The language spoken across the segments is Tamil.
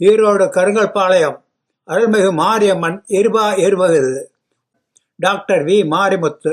ஈரோடு கருங்கல்பாளையம் அருள்மிகு மாரியம்மன் இருபா இருபகுது டாக்டர் வி. மாரிமுத்து.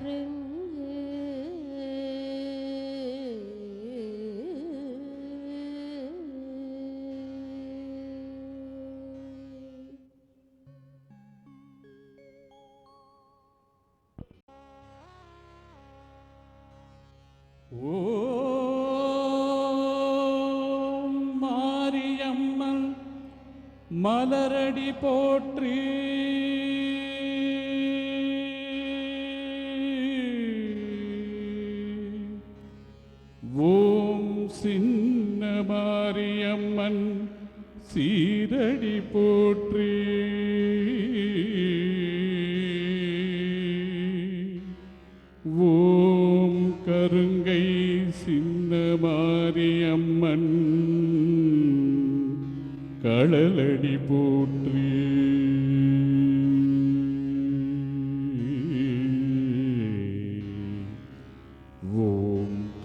அரங்கு ஓம் மாரியம்மன் மலரடி போற்றி.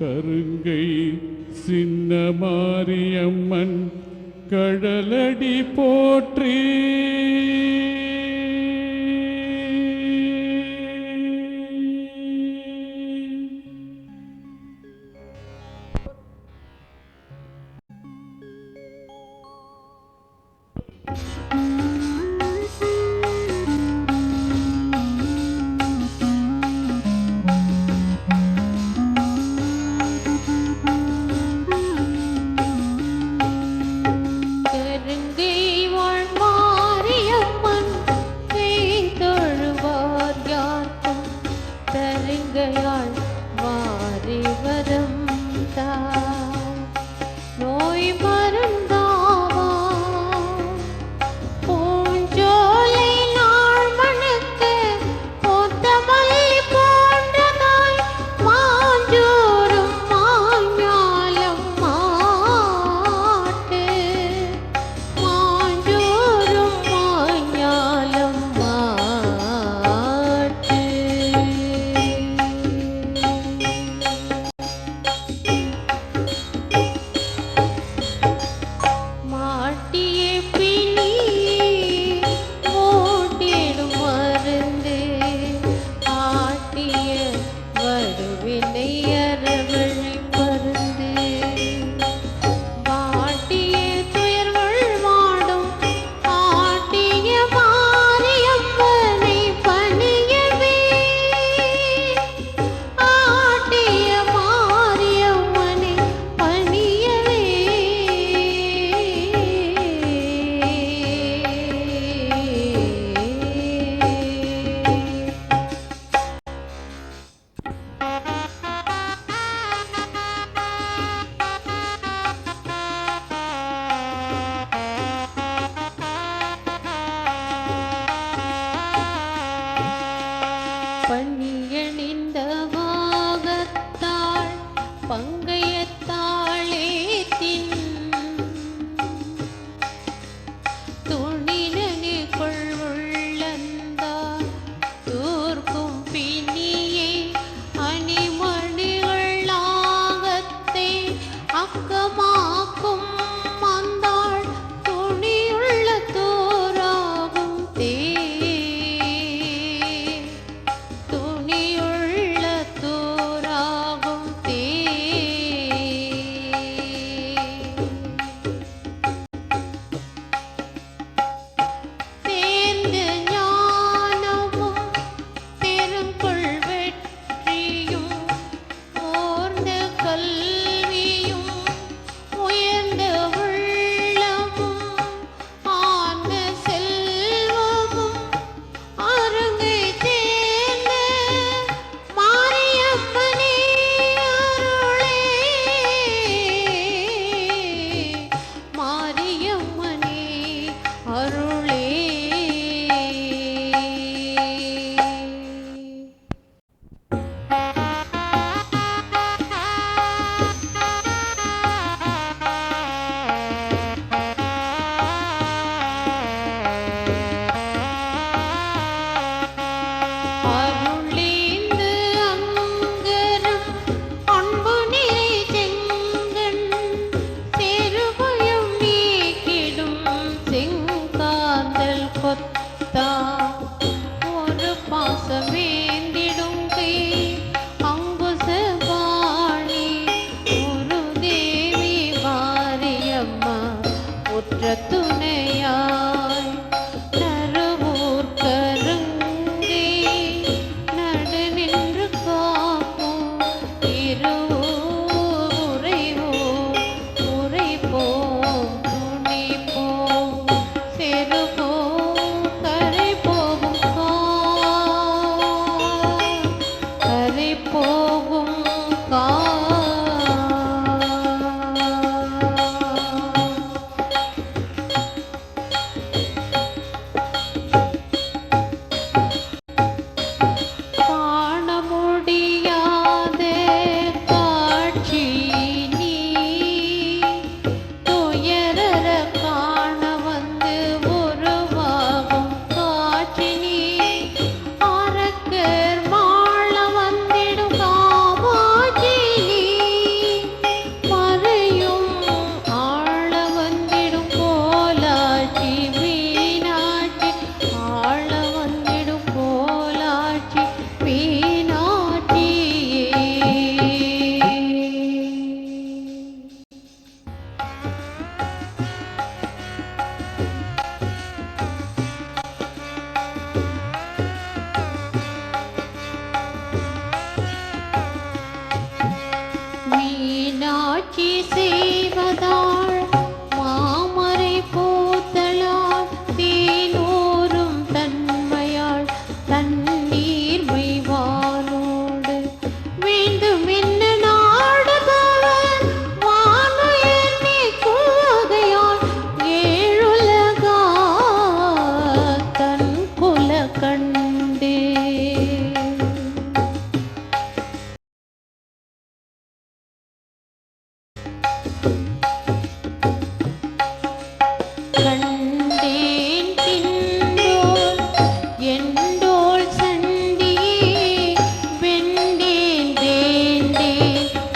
கருங்கை சின்ன மாரியம்மன் கடலடி போற்றி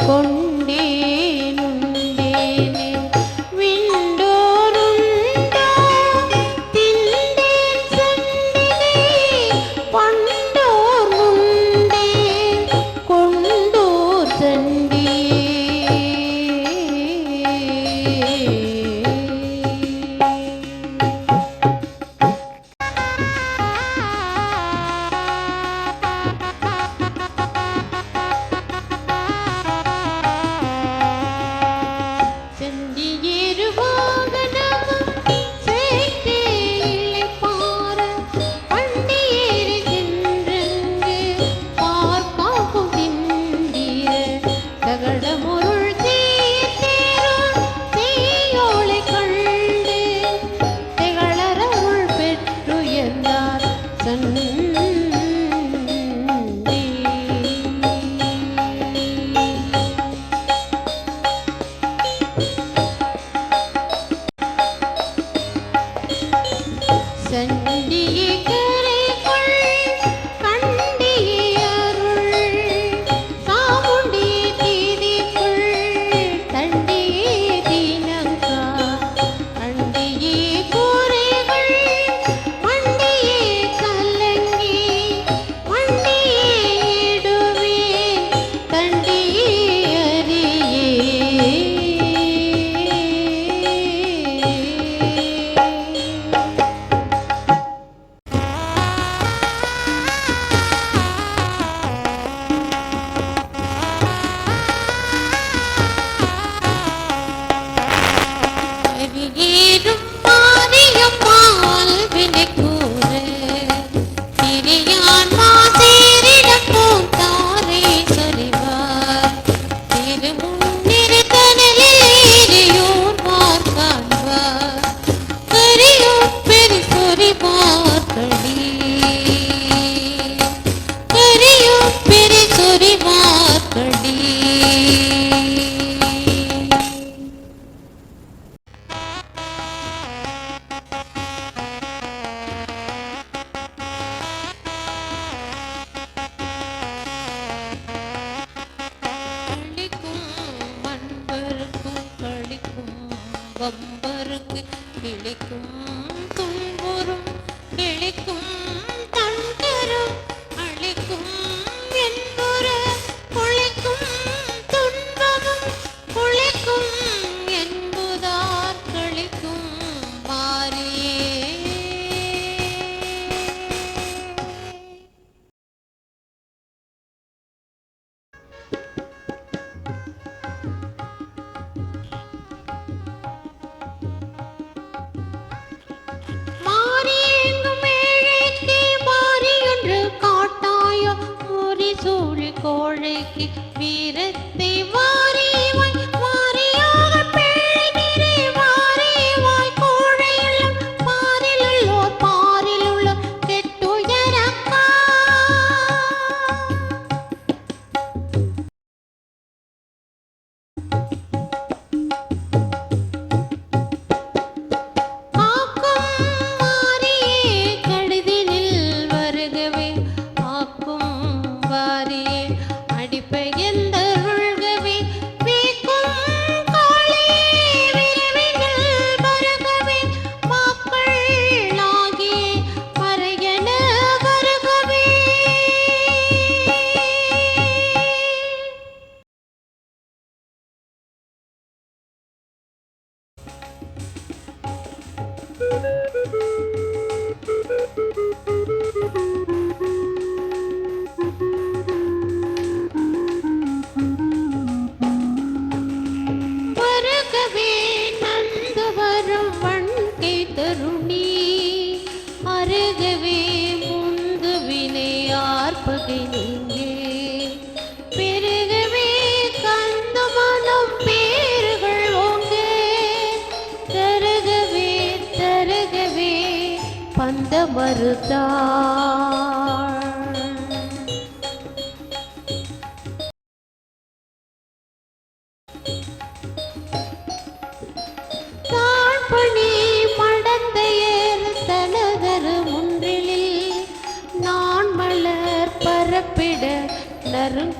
con சூழ் கோழைக்கு வீரத்தை வா begin. baby!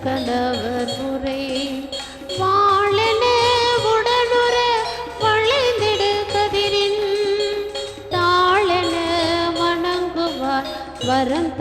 கணவர் முறை. வாழன உடனுற வளைந்திடு கதிரின். தாழன வணங்குவார் வரம்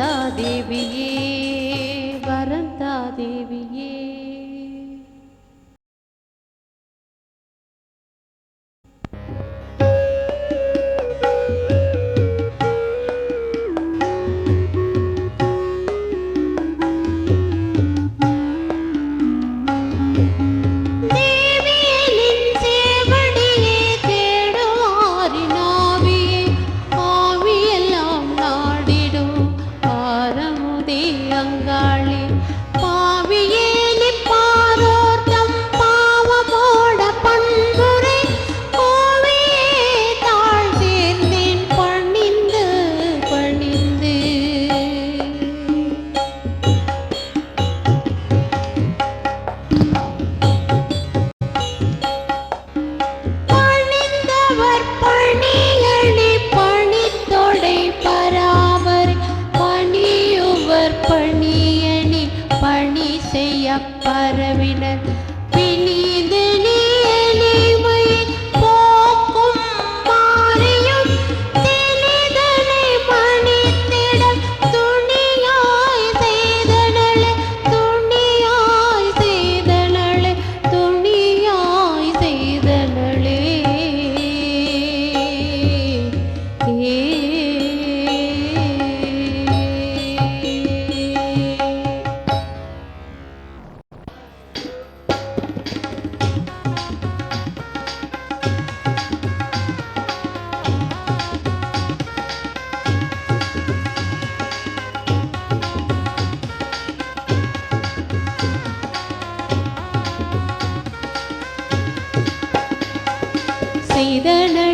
வேதன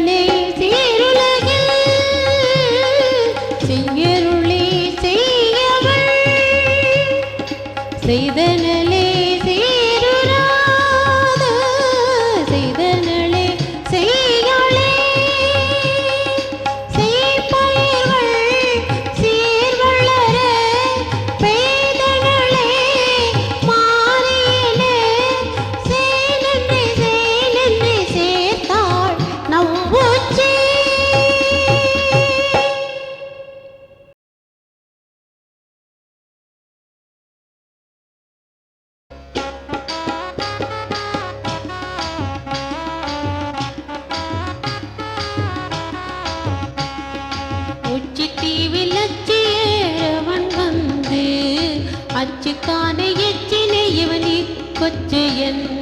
கொச்சையன்.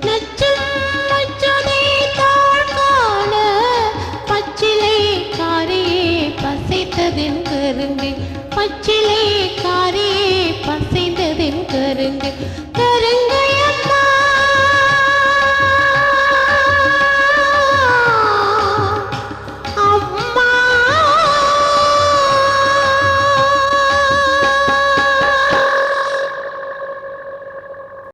நச்சம் மச்சமே தாழ் காண பச்சிலை காரியே பசைத்ததின் கருங்கு. பச்சிலை காரியே பசைந்ததின் கருங்கு.